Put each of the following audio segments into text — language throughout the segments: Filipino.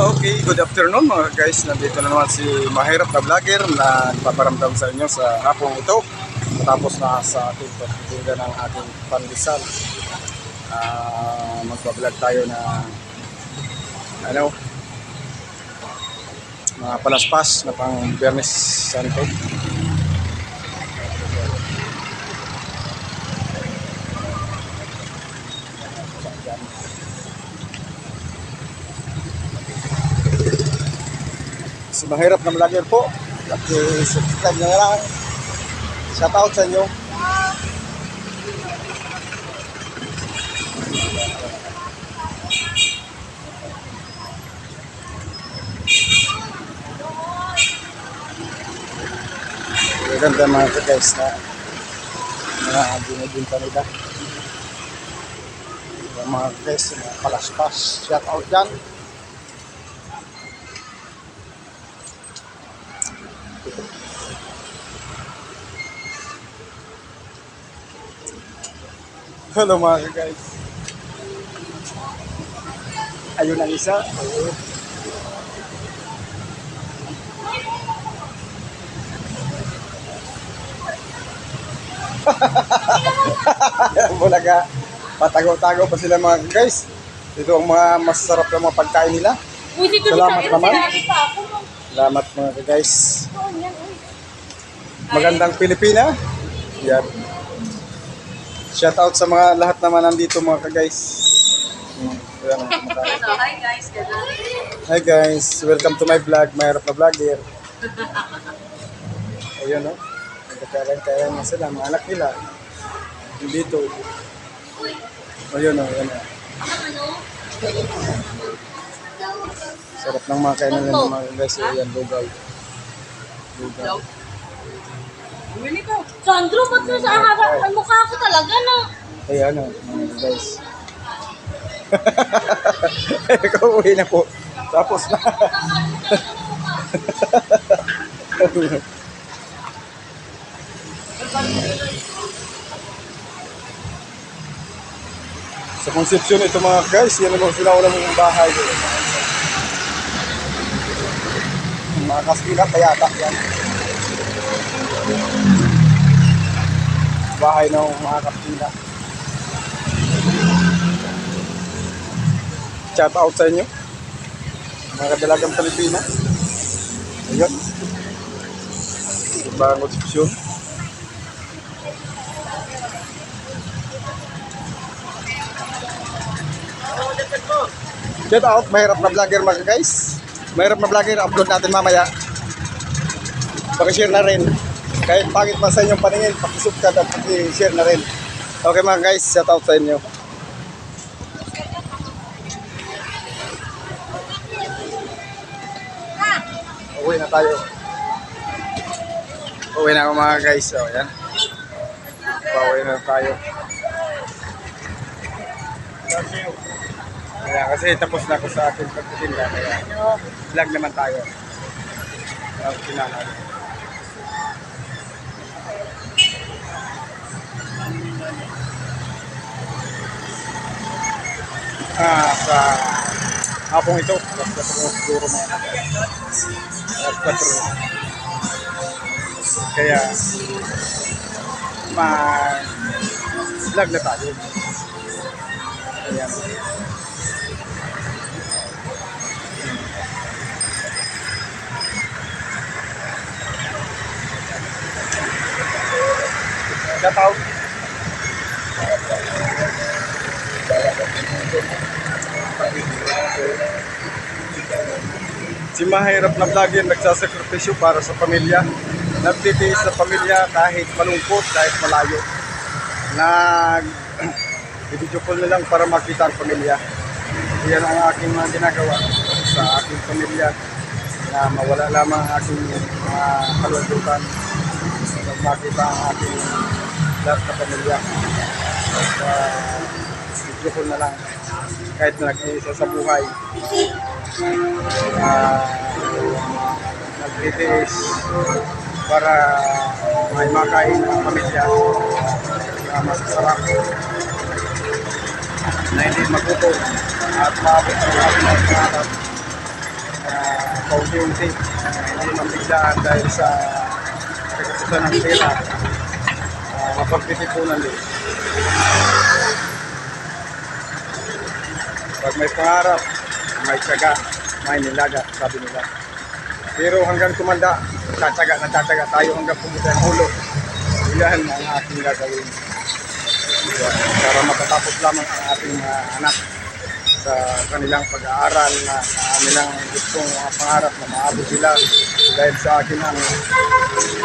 Okay, good afternoon mga guys. Nandito na naman si Mahirap na Vlogger na nagpaparamdam sa inyo sa hapong ito. Matapos na sa ating pagtitigan ng ating pandesal. Ah, magpa-vlog tayo na ano mga palaspas na pang Biyernes Santo. Mahirap na Vlogger po. At subscribe nyo na lang. Shout out sa inyo. Maganda mga ka guys na mga binibinta nila. Mga guys, mga palaspas. Shout out dyan. Hello mga guys. Ayun ang isa. Ayun. Bulaga. Patago-tago pa sila mga guys. Ito ang mga masarap na mga pagkain nila. Salamat sa naman. Salamat mga guys. Magandang Pilipina. Yan. Shout out sa mga lahat naman nandito mga ka-guys. Hi guys. Hi guys, welcome to my vlog. Mayroon na vlogger. Ayun no. Nagkakaroon-karoon na sila, mga anak nila. Dito. Ayun no, ayun no. Sarap ng mga kainan nila mga guys. Ayan, lugaw. Lugaw. Sandro, ba't mo sa harap ang mukha ko talaga na? Kaya ano, mga guys. Ikaw uwi na po. Tapos na. Sa konsepsyon ito mga guys, yan naman sila unang mga bahay. Mga kaskila, kayata yan. Bahay ng mga kaskila. Shout out sa inyo. Mga kadalagang Pilipinas. Ayun. Ibang konsepsyon. Shout out, mahirap na vlogger mga guys. Mahirap na vlogger, upload natin mamaya. Pakishare na rin. Kahit pangit man sa inyong paningin, pakisubscribe at pakishare na rin. Okay mga guys, shout out sa inyo. Uwi na tayo. Uwi na ako mga guys. So, yan. Pauwi na tayo. Kaya kasi tapos na ako sa ating pagtitinda. Kaya vlog naman tayo. Ang kinanay. Ah, sa hapong ito, basta po siguro mga alas 4. Kaya mag-vlog na tayo. Ayan. Shout out. Si mahirap na vlogger nagsasakripisyo para sa pamilya. Nagtitiis sa pamilya kahit malungkot, kahit malayo. Nag video call na lang para makita ang pamilya. Yan ang aking mga ginagawa sa aking pamilya na mawala lamang ang aking mga kalungkutan makita ang aking lahat na pamilya. At uh, video na lang kahit na nag-iisa sa buhay uh, nagtitiis para may makain ang pamilya na masasarap na hindi magutom at maabot ang ating mga pangarap paunti-unti. Hindi man biglaan dahil sa kagatusan ng pera. Uh, mapagtitipunan din. Pag may pangarap, may tsaga, may nilaga, sabi nila. Pero hanggang tumanda, tatsaga na tatsaga tayo hanggang pumunta ang ulo. Yan ang ating gagawin. Yan, Para matatapos lamang ang ating mga anak sa kanilang pag-aaral na, kanilang gustong mga pangarap na maabot sila dahil sa akin ang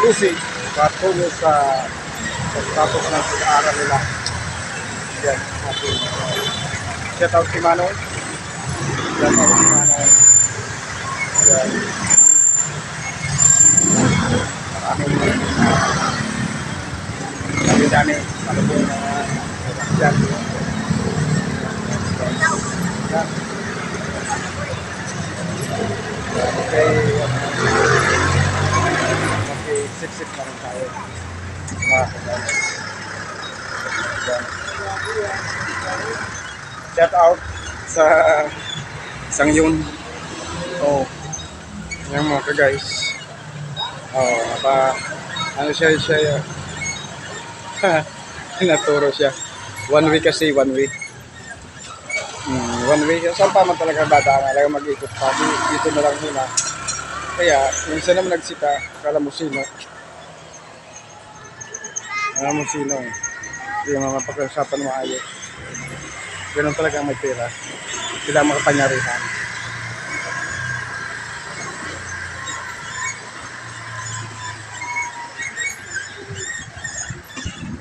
susi patuloy sa pagtapos ng pag-aaral nila. Yan, ating shout out si Manong. Shout out si Manong. Yan. Maraming dami-dami. Ano po yung mga yan. Yan. Okay. Okay, sip-sip na rin tayo. Mga kasama. Yan. Shout out sa isang yun. Oh. Yan mga ka-guys. Oh, napa ano siya siya naturo siya. One week kasi, one week. Hmm, one week. Saan pa man talaga dadaan? Talaga mag-ikot pa. Di- Dito na lang muna. Kaya, minsan naman nagsita, akala mo sino. Akala mo sino. Hindi mo mapag-usapan maayos. Ganun talaga may pera. Sila ang makapanyarihan.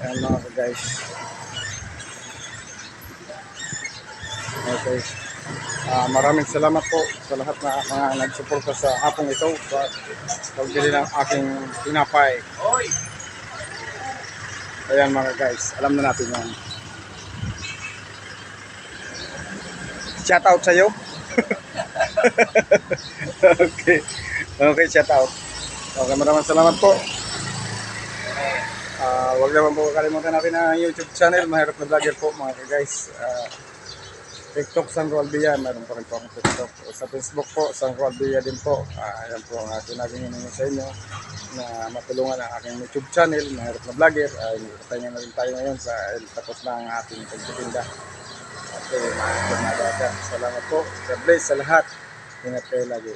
Ayan mga guys. Okay. Ah, maraming salamat po sa lahat na mga nagsuporta sa hapong ito sa pagbili ng aking tinapay. Ayan mga guys, alam na natin yan. Shout out sa'yo. okay. Okay, shout out. Okay, maraming salamat po. Ah, wag naman po kalimutan natin ang YouTube channel, Mahirap na Vlogger po mga guys. Ah, TikTok San Roalbia, meron pa rin po akong TikTok. Sa Facebook po, San Roalbia din po. Ah, ayan po ang ating naging sa inyo na matulungan ang aking YouTube channel, Mahirap na Vlogger. Ay, uh, na rin tayo ngayon sa tapos na ang ating pagtitinda. At uh, mga ka. Salamat po. God bless sa lahat. Ingat kayo lagi.